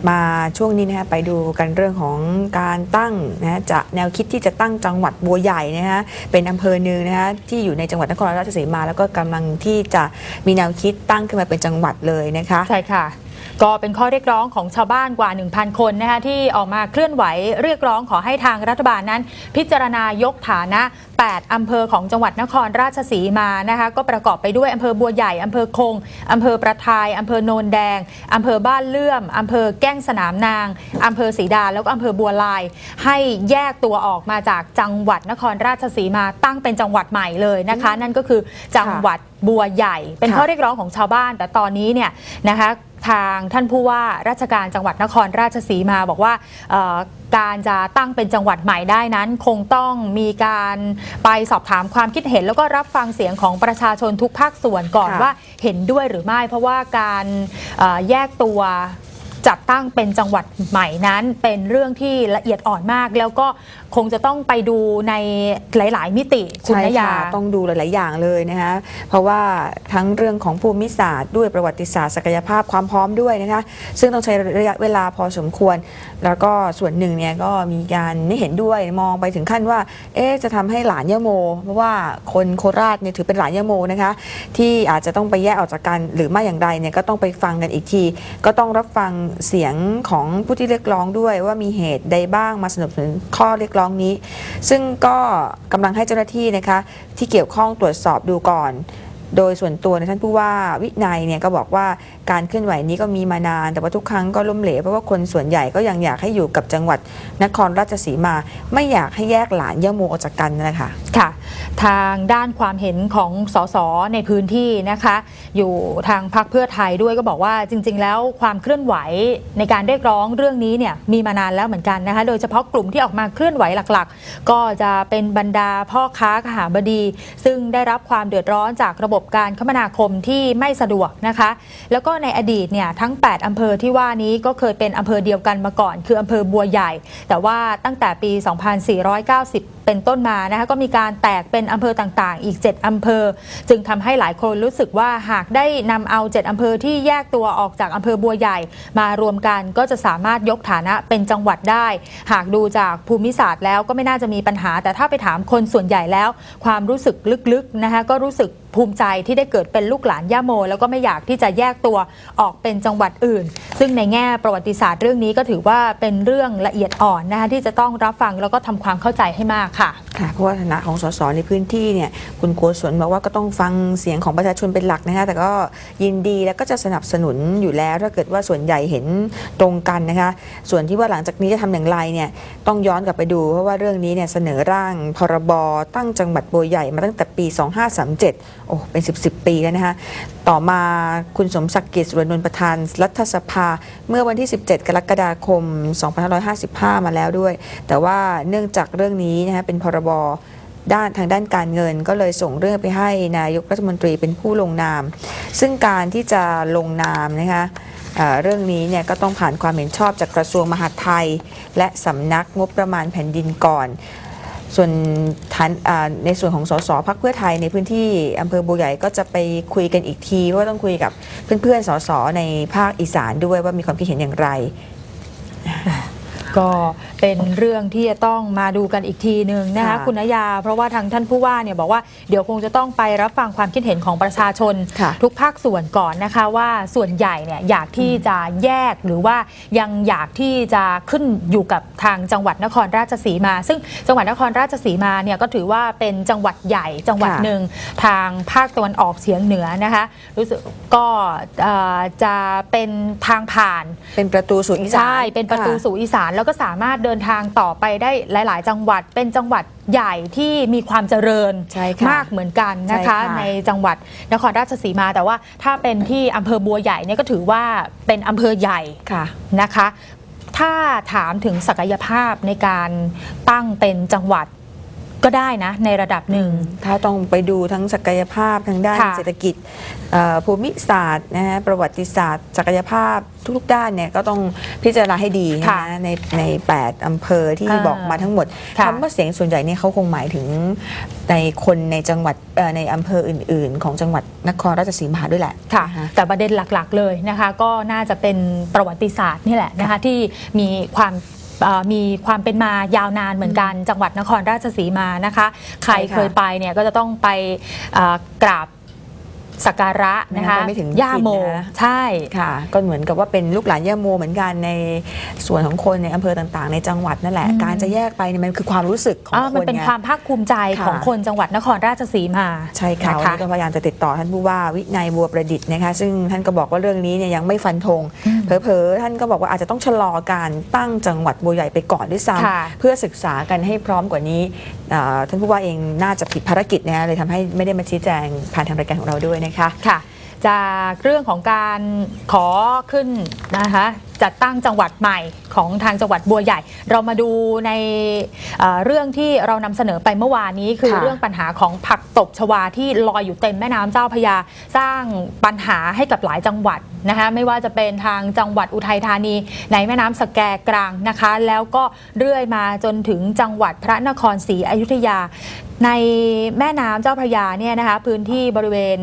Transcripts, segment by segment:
บมาช่วงนี้นะคะไปดูกันเรื่องของการตั้งนะจะแนวคิดที่จะตั้งจังหวัดบัวใหญ่นะฮะเป็นอำเภอหนึ่งนะคะที่อยู่ในจังหวัดนครราชสีมา แล้วก็กำลังที่จะมีแนวคิดตั้งขึ้นมาเป็นจังหวัดเลยนะคะใช่ค่ะ ก็เป็นข้อเรียกร้องของชาวบ้านกว่า 1,000 คนนะคะที่ออกมาเคลื่อนไหวเรียกร้องขอให้ทางรัฐบาลนั้น พิจารณายกฐานะ 8 อำเภอของจังหวัดนครราชสีมานะคะก็ประกอบไปด้วยอำเภอบัวใหญ่อำเภอคงอำเภอประทายอำเภอโนนแดงอำเภอบ้านเลื่อมอำเภอแก้งสนามนางอำเภอศรีดาแล้วก็อำเภอบัวลาย ให้แยกตัวออกมาจากจังหวัดนครราชสีมาตั้งเป็นจังหวัดใหม่เลยนะคะ นั่นก็คือจังหวัดบัวใหญ่ เป็นข้อเรียกร้องของชาวบ้าน แต่ตอนนี้เนี่ยนะคะ ทางท่านผู้ว่าราชการจังหวัดนครราชสีมาบอกว่าเอ่อการจะตั้งเป็นจังหวัดใหม่ได้นั้น คงต้องมีการไปสอบถามความคิดเห็น แล้วก็รับฟังเสียงของประชาชนทุกภาคส่วนก่อนค่ะว่าเห็นด้วยหรือไม่ เพราะว่าการเอ่อแยกตัว จัดตั้งเป็นจังหวัดใหม่นั้น เป็นเรื่องที่ละเอียดอ่อนมาก แล้วก็คงจะต้องไปดูในหลาย ๆ มิติคุณนยาต้องดูหลาย ๆ อย่างเลยนะคะเพราะว่าทั้งเรื่องของภูมิศาสตร์ด้วยประวัติศาสตร์ศักยภาพความพร้อมด้วยนะคะซึ่งต้องใช้ระยะเวลาพอสมควร แล้วก็ส่วนหนึ่งเนี่ยก็มีการไม่เห็นด้วยมองไปถึงขั้นว่า เอ๊จะทำให้หลานยะโม เพราะว่าคนโคราชเนี่ยถือเป็นหลานยะโมนะคะที่อาจจะต้องไปแยกออกจากกันหรือไม่อย่างไรเนี่ยก็ต้องไปฟังกันอีกที ก็ต้องรับฟังเสียงของผู้ที่เรียกร้องด้วยว่ามีเหตุใดบ้างมาสนับสนุนข้อเรียกร้องนี้ ซึ่งก็กำลังให้เจ้าหน้าที่นะคะที่เกี่ยวข้องตรวจสอบดูก่อน โดยส่วนตัวเนท่านผู้ว่าวินัยเนี่ยก็บอกว่าการเคลื่อนไหวนี้ก็มีมานาน แต่ว่าทุกครั้งก็ล้มเหลวเพราะว่าคนส่วนใหญ่ก็ยังอยากให้อยู่กับจังหวัดนครราชสีมา ไม่อยากให้แยกหลานย่าโมออกจากกันนะคะค่ะ ทางด้านความเห็นของสสในพื้นที่นะคะ อยู่ทางพรรคเพื่อไทยด้วยก็บอกว่าจริง ๆ แล้วความเคลื่อนไหวในการเรียกร้องเรื่องนี้เนี่ยมีมานานแล้วเหมือนกันนะคะ โดยเฉพาะกลุ่มที่ออกมาเคลื่อนไหวหลัก ๆ ก็จะเป็นบรรดาพ่อค้าขหาบดี ซึ่งได้รับความเดือดร้อนจากระบบการคมนาคมที่ไม่สะดวกนะคะ แล้วก็ในอดีตเนี่ยทั้ง 8 อำเภอที่ว่านี้ก็เคยเป็นอำเภอเดียวกันมาก่อน คืออำเภอบัวใหญ่ แต่ว่าตั้งแต่ปี 2490 เป็นต้นมานะคะก็มีการแตกเป็นอำเภอต่างๆ อีก 7 อำเภอ จึงทำให้หลายคนรู้สึกว่าหากได้นำเอา 7 อำเภอที่แยกตัวออกจากอำเภอบัวใหญ่ มารวมกันก็จะสามารถยกฐานะเป็นจังหวัดได้ หากดูจากภูมิศาสตร์แล้วก็ไม่น่าจะมีปัญหา แต่ถ้าไปถามคนส่วนใหญ่แล้ว ความรู้สึกลึกๆนะคะก็รู้สึกภูมิใจที่ได้เกิดเป็นลูกหลานย่าโม แล้วก็ไม่อยากที่จะแยกตัวออกเป็นจังหวัดอื่น ซึ่งในแง่ประวัติศาสตร์เรื่องนี้ก็ถือว่าเป็นเรื่องละเอียดอ่อนนะคะที่จะต้องรับฟังแล้วก็ทำความเข้าใจให้มากค่ะค่ะ เพราะว่าฐานะของสสในพื้นที่เนี่ยคุณโกศลบอกว่าก็ต้องฟังเสียงของประชาชนเป็นหลักนะคะแต่ก็ยินดีแล้วก็จะสนับสนุนอยู่แล้ว ถ้าเกิดว่าส่วนใหญ่เห็นตรงกันนะคะส่วนที่ว่าหลังจากนี้จะทำอย่างไรเนี่ยต้องย้อนกลับไปดู เพราะว่าเรื่องนี้เนี่ยเสนอร่างพรบตั้งจังหวัดบัวใหญ่มาตั้งแต่ปี 2537โอ้เป็น 10 10ปีแล้วนะคะต่อมาคุณสมศักดิ์เกษสุรนนท์ประธานรัฐสภาเมื่อวันที่ 17 กรกฎาคม 2555 มาแล้วด้วย แต่ว่าเนื่องจากเรื่องนี้นะคะเป็นพรบด้านทางด้านการเงินก็เลยส่งเรื่องไปให้นายกรัฐมนตรีเป็นผู้ลงนาม ซึ่งการที่จะลงนามนะคะเเรื่องนี้เนี่ยก็ต้องผ่านความเห็นชอบจากกระทรวงมหาดไทย และสำนักงบประมาณแผ่นดินก่อน ส่วนนในส่วนของสสพักเพื่อไทยในพื้นที่อำเภอบัวใหญ่ก็จะไปคุยกันอีกทีว่าต้องคุยกับเพื่อนๆสสในภาคอีสานด้วยว่ามีความคิดเห็นอย่างไร ก็เป็นเรื่องที่จะต้องมาดูกันอีกทีหนึ่งนะคะค่ะคุณนยา เพราะว่าทางท่านผู้ว่าเนี่ยบอกว่าเดี๋ยวคงจะต้องไปรับฟังความคิดเห็นของประชาชนค่ะทุกภาคส่วนก่อนนะคะว่าส่วนใหญ่เนี่ยอยากที่จะแยกหรือว่ายังอยากที่จะขึ้นอยู่กับทางจังหวัดนครราชสีมา ซึ่งจังหวัดนครราชสีมาเนี่ยก็ถือว่าเป็นจังหวัดใหญ่จังหวัดค่ะหนึ่งทางภาคตะวันออกเฉียงเหนือนะคะรู้สึกก็เอ่อจะเป็นทางผ่านเป็นประตูสู่อีสานใช่เป็นประตูค่สู่อีสานแล้วก็สามารถเดินทางต่อไปได้หลาย ๆ จังหวัดเป็นจังหวัดใหญ่ที่มีความเจริญใช่ค่ะมากเหมือนกันนะคะใช่ค่ะในจังหวัดนครราชสีมา แต่ว่าถ้าเป็นที่อำเภอบัวใหญ่เนี่ยก็ถือว่าเป็นอำเภอใหญ่ค่ะนะคะ ถ้าถามถึงศักยภาพในการตั้งเป็นจังหวัด ก็ได้นะในระดับหนึ่ง ถ้าต้องไปดูทั้งศักยภาพทางด้านค่ะเศรษฐกิจเอ่อภูมิศาสตร์นะฮะประวัติศาสตร์ ศักยภาพทุกๆด้านเนี่ยก็ต้องพิจารณาให้ดีค่ะนะในใน 8 อำเภอที่อ่าบอกมาทั้งหมดค่ะ คำว่าเสียงส่วนใหญ่เนี่ยเขาคงหมายถึงในคนในจังหวัดเอ่อในอำเภออื่น ๆ ของจังหวัดนครราชสีมาด้วยแหละ ค่ะนฮแต่ประเด็นหลักๆเลยนะคะ ก็น่าจะเป็นประวัติศาสตร์นี่แหละนะคะที่มีความเอ่อ มีความเป็นมายาวนานเหมือนกัน จังหวัดนครราชสีมานะคะ ใครใช่ค่ะเคยไปเนี่ยก็จะต้องไปเอ่อกราบ สักการะนะคะไปไม่ถึงย่าโมผิดนะใช่ค่ะก็เหมือนกับว่าเป็นลูกหลานย่าโมเหมือนกันในส่วนของคนในอำเภอต่างๆ ในจังหวัดนั่นแหละอืมการจะแยกไปเนี่ยมันคือความรู้สึกของอ่าคมันนเป็นไงความภาคภูมิใจค่ะของคนจังหวัดนครราชสีมาใช่ค่ะนวันนี้ก็พยายามจะติดต่อท่านผู้ว่าวินัยบัวประดิษฐ์นะคะซึ่งท่านก็บอกว่าเรื่องนี้เนี่ยยังไม่ฟันธงอืมเผลอๆท่านก็บอกว่าอาจจะต้องชะลอการตั้งจังหวัดบัวใหญ่ไปก่อนด้วยซ้ค่ะำเพื่อศึกษากันให้พร้อมกว่านี้อ่า ท่านผู้ว่าเองน่าจะผิดภารกิจนะเลยทำให้ไม่ได้มาชี้แจงผ่านทางรายการของเราด้วยนะคะค่ะ จากเรื่องของการขอขึ้นนะคะจัดตั้งจังหวัดใหม่ของทางจังหวัดบัวใหญ่ เรามาดูในเอ่อเรื่องที่เรานำเสนอไปเมื่อวานนี้ คือค่ะเรื่องปัญหาของผักตบชวาที่ลอยอยู่เต็มแม่น้ำเจ้าพระยา สร้างปัญหาให้กับหลายจังหวัด นะคะไม่ว่าจะเป็นทางจังหวัดอุทัยธานีในแม่น้ำสแกกลางนะคะ แล้วก็เรื่อยมาจนถึงจังหวัดพระนครศรีอยุธยา ในแม่น้ำเจ้าพระยาเนี่ยนะคะพื้นที่บริเวณ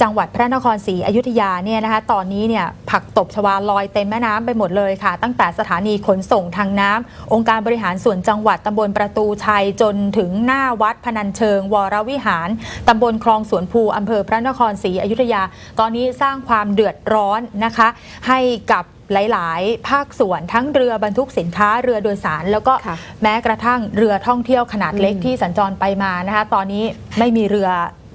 จังหวัดพระนครศรีอยุธยาเนี่ยนะคะตอนนี้เนี่ยผักตบชวาลอยเต็มแม่น้ำไปหมดเลยค่ะ ตั้งแต่สถานีขนส่งทางน้ำองค์การบริหารส่วนจังหวัดตำบลประตูชัยจนถึงหน้าวัดพนัญเชิง วรวิหารตำบลคลองสวนภูอำเภอพระนครศรีอยุธยา ตอนนี้สร้างความเดือดร้อนนะคะ ให้กับ หลาย ๆ ภาคส่วนทั้งเรือบรรทุกสินค้าเรือโดยสาร แล้วก็ค่ะแม้กระทั่งเรือท่องเที่ยวขนาดเล็กอืมที่สัญจรไปมานะคะตอนนี้ไม่มีเรือ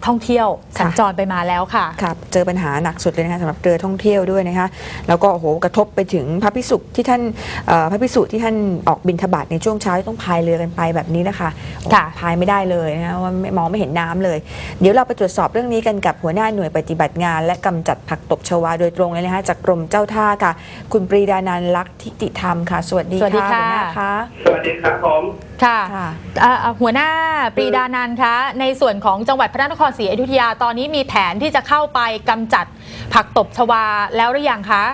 ท่องเที่ยวค่ะสัญจรไปมาแล้วค่ะครับเจอปัญหาหนักสุดเลยนะคะสำหรับเรือท่องเที่ยวด้วยนะคะแล้วก็โอ้โหกระทบไปถึงพระพิสุที่ท่านเอ่อพระพิสุที่ท่านออกบินทบาทในช่วงเช้าที่ต้องพายเรือกันไปแบบนี้นะคะโอ้ ค่ะ พายไม่ได้เลยนะคะว่าไม่มองไม่เห็นน้ำเลย เดี๋ยวเราไปตรวจสอบเรื่องนี้กันกับหัวหน้าหน่วยปฏิบัติงาน และกำจัดผักตบชวาโดยตรงเลยนะคะจากกรมเจ้าท่าค่ะ คุณปรีดานันท์ลักษณ์ทิติธรรมค่ะ สวัสดีสวัสดีค่ะค่ะหัวหน้าคะสวัสดีครับผมค่ะค่ะเอ่อเอ่อหัวหน้าปรีดานันท์คะในส่วนของจังหวัดพระนครศรีอยุธยาตอนนี้มีแผนที่จะเข้าไปกำจัดผักตบชวาแล้วหรือยังคะ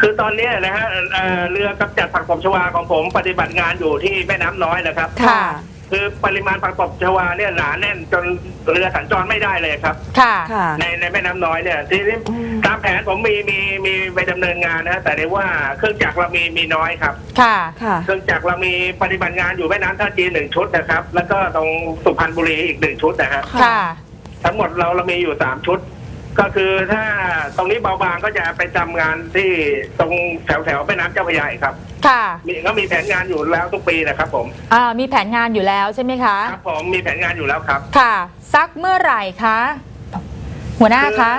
คือตอนเนี้ยนะฮะเอ่อเรือกำจัดผักตบชวาของผมปฏิบัติงานอยู่ที่แม่น้ำน้อยนะครับ ค่ะ คือปริมาณผักตบชวาเนี่ยหนาแน่นจนเรือสัญจรไม่ได้เลยครับ ค่ะ ค่ะ ในในแม่น้ำน้อยเนี่ยทีนี้อืม ตามแผนผมมีมีมีไปดำเนินงานนะฮะแต่ได้ว่าเครื่องจักรเรามีมีน้อยครับ ค่ะ ค่ะ เครื่องจักรเรามีปฏิบัติงานอยู่แม่น้ำท่าจีนหนึ่งชุดนะครับ แล้วก็ตรงสุพรรณบุรีอีกหนึ่งชุดนะฮะค่ะ ทั้งหมดเราเรามีอยู่สามชุด ก็คือถ้าตรงนี้เบาบางก็จะไปทำงานที่ตรงแถวแถวๆแม่น้ำเจ้าพระยาอีกครับ ค่ะมีก็มีแผนงานอยู่แล้วทุกปีนะครับผมอ่ามีแผนงานอยู่แล้วใช่ไหมคะ ครับผมมีแผนงานอยู่แล้วครับค่ะ สักเมื่อไหร่คะ หัวหน้าคะ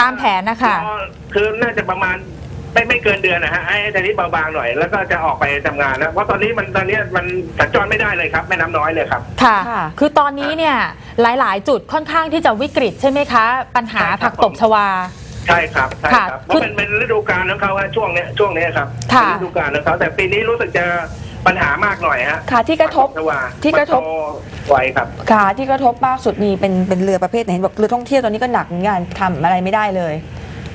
ตามแผนนะคะ ก็คือน่าจะประมาณ ไม่ไม่เกินเดือนนะฮะให้ให้ทีนี้เบาบางหน่อย แล้วก็จะออกไปทำงานแล้วเพราะตอนนี้มันตอนนี้มันสัญจรไม่ได้เลยครับแม่น้ำน้อยเลยครับ ค่ะ ค่ะ คือตอนนี้เนี่ยหลายๆ จุดค่อนข้างที่จะวิกฤตใช่ไหมคะ ปัญหาใช่ครับ ผักตบชวา ใช่ครับใช่ครับค่ะเพราะเป็นเป็นฤดูกาลของเขาฮะช่วงเนี้ยช่วงเนี้ยครับค่ะ เป็นฤดูกาลของเขาแต่ปีนี้รู้สึกจะปัญหามากหน่อยฮะค่ะที่กระทบผัตว่าที่กระทบ มันโตไวครับ ค่ะที่กระทบมากสุดนี่เป็นเป็นเรือประเภทไหนเห็นบอกเรือท่องเที่ยวตอนนี้ก็หนักเหมือนกันทำอะไรไม่ได้เลย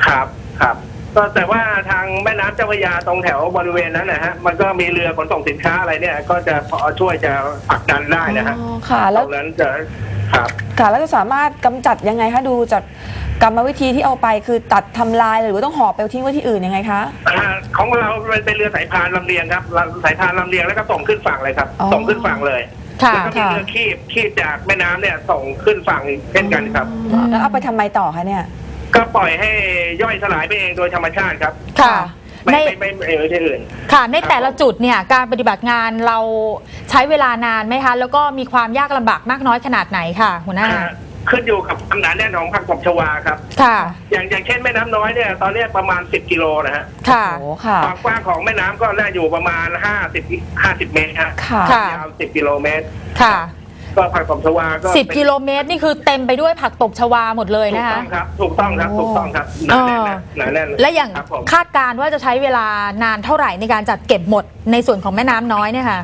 ครับครับ ก็แต่ว่าทางแม่น้ำเจ้าพระยาตรงแถวบริเวณนั้นนะฮะมันก็มีเรือขนส่งสินค้าอะไรเนี่ย ก็จะพอช่วยจะผลักดันได้นะฮะอ๋อค่ะตแล้ว รงนั้นจะครับ ค่ะแล้วจะสามารถกำจัดยังไงคะดูจากกรรมวิธีที่เอาไปคือตัดทำลายเลยหรือว่าต้องห่อไปทิ้งไว้ที่อื่นยังไงคะ อ่าของเราเป็นเรือสายพานลำเลียงครับลำสายพานลำเลียงแล้วก็ส่งขึ้นฝั่งเลยครับ อ๋อ ส่งขึ้นฝั่งเลยค่ะ แล้วก็มีค่ะ เรือคีบคีบจากแม่น้ำเนี่ยส่งขึ้นฝั่งอีกเช่นกันครับอืมแล้วเอาไปทำไมต่อคะเนี่ย ก็ปล่อยให้ย่อยสลายไปเองโดยธรรมชาติครับ ค่ะ ไม่ในไม่ไม่ไม่ไม่ใช่อื่น ค่ะในแต่ละจุดเนี่ยการปฏิบัติงานเราใช้เวลานานไหมคะ แล้วก็มีความยากลำบากมากน้อยขนาดไหนค่ะ หัวหน้าอ่าขึ้นอยู่กับความหนาแน่นของผักตบชวาครับ ค่ะ อย่างอย่างเช่นแม่น้ำน้อยเนี่ยตอนเนี้ยประมาณ 10 กิโลนะฮะค่ะ โอ้ค่ะ ความกว้างของแม่น้ำก็น่าอยู่ประมาณ 50 50 เมตรฮะค่ะ ค่ะ ยาว 10 กิโลเมตร ค่ะ ก็ผักตบชวาก็สิบกิโลเมตรนี่คือเต็มไปด้วยผักตบชวาหมดเลยถูนะกคะต้องครับ ถูกต้องครับโอ้ถูกต้องครับหนาแน่นนะหนาแน่นและอย่างครับผม คาดการณ์ว่าจะใช้เวลานานเท่าไหร่ในการจัดเก็บหมดในส่วนของแม่น้ำน้อยเนี่ยค่ะ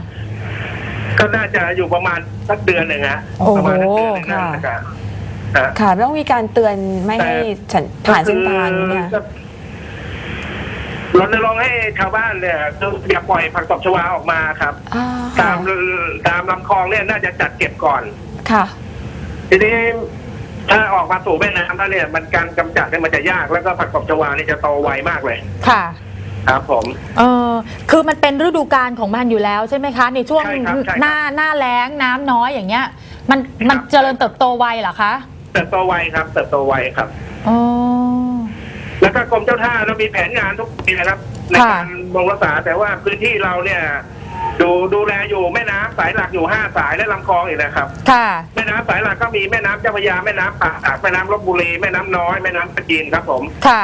ก็น่าจะอยู่ประมาณสักเดือนหนึ่งฮะโอ้โหประมาณสักเดือนหนึ่งค่ะน่าจะฮะค่ะต้องมีการเตือนไม่ให้ฉันผ่านเส้นทางเนี่ย ก็ รณรงค์ให้ชาวบ้านเนี่ยอย่าปล่อยผักตบชวาออกมาครับ อ่าตาค่ะมตามลำคลองเนี่ยน่าจะจัดเก็บก่อน ค่ะ ทีนี้ถ้าออกมาสู่แม่น้ำแล้วเนี่ย มันการกำจัดเนี่ยมันจะยากแล้วก็ผักตบชวาเนี่ยจะโตไวมากเลยค่ะ ครับ ผม เออคือมันเป็นฤดูกาลของมันอยู่แล้วใช่ไหมคะ ในช่วงใช่ครับใช่ครับ หน้าหน้าแล้งน้ำน้อยอย่างเงี้ย มันมันครับเจริญเติบโตไวเหรอคะเติบโตไวครับ เติบโตไวครับ อ๋อ แล้วก็กรมเจ้าท่าเรามีแผนงานทุกปีนะครับในค่ะ การบำรุงรักษาแต่ว่าพื้นที่เราเนี่ย ดูดูแลอยู่แม่น้ำสายหลักอยู่ห้าสายและลำคลองอีกนะครับ ค่ะ แม่น้ำสายหลักก็มีแม่น้ำเจ้าพระยาแม่น้ำป่าสักแม่น้ำลบบุรีแม่น้ำน้อยแม่น้ำปะจีนครับผม ค่ะ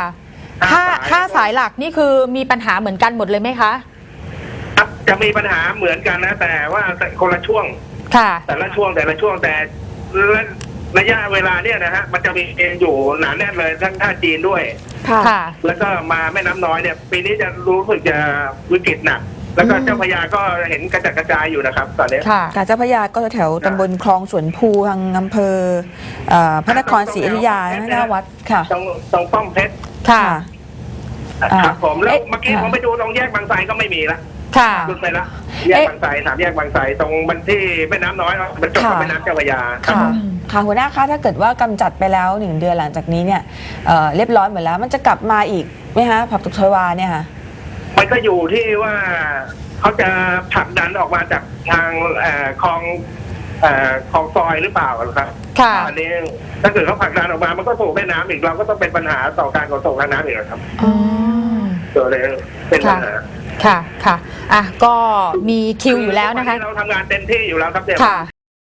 ห้าถ้าสายถ้าสายหลักนี่คือมีปัญหาเหมือนกันหมดเลยไหมคะ ครับจะมีปัญหาเหมือนกันนะแต่ว่าคนละช่วง ค่ะ แต่ละช่วงแต่ละช่วงแต่ ระยะเวลาเนี่ยนะฮะมันจะมีอยู่หนาแน่นเลยทั้งท่าจีนด้วย ค่ะ ค่ะ แล้วก็มาแม่น้ำน้อยเนี่ยปีนี้จะรู้สึกจะวิกฤตหนักแล้วก็อืมเจ้าพระยาก็เห็นกระจัดกระจายอยู่นะครับ ตอนนี้ ค่ะ กาญจนพระยาก็แถวตำบลคลองสวนภูทางอำเภอเอ่อพระนครศรีอยุธยาหน้าวัดค่ะ ตรงตรงป้อมเพชรค่ะ อ่าครับผมแล้วเอ๊ะเมื่อกี้ค่ะ ผมไปดูตรงแยกบางไทรก็ไม่มีละค่ะหลุดไปละแยกบางไทรสามแยกบางไทรตรงมันที่แม่น้ำน้อยมันจบกับค่ะ แม่น้ำเจ้าพระยาครับค่ะ ผม ค่ะหัวหน้าคะถ้าเกิดว่ากำจัดไปแล้วหนึ่งเดือนหลังจากนี้เนี่ยเอ่อเรียบร้อยหมดแล้ว มันจะกลับมาอีกไหมคะผักตบชวาเนี่ยค่ะมันก็อยู่ที่ว่าเขาจะผลักดันออกมาจากทางเอ่อคลองเอ่อคลองซอยหรือเปล่าครับค่ะอันนี้ถ้าเกิดเขาผลักดันออกมามันก็สู่แม่น้ำอีกเราก็ต้องเป็นปัญหาต่อการขนส่งทางน้ำอีกครับอ๋อตัวเลยเป็นปัญหาค่ะค่ะอะก็มีคิวอยู่แล้วนะคะ เราทำงานเต็มที่อยู่แล้วครับเดี๋ยวค่ะ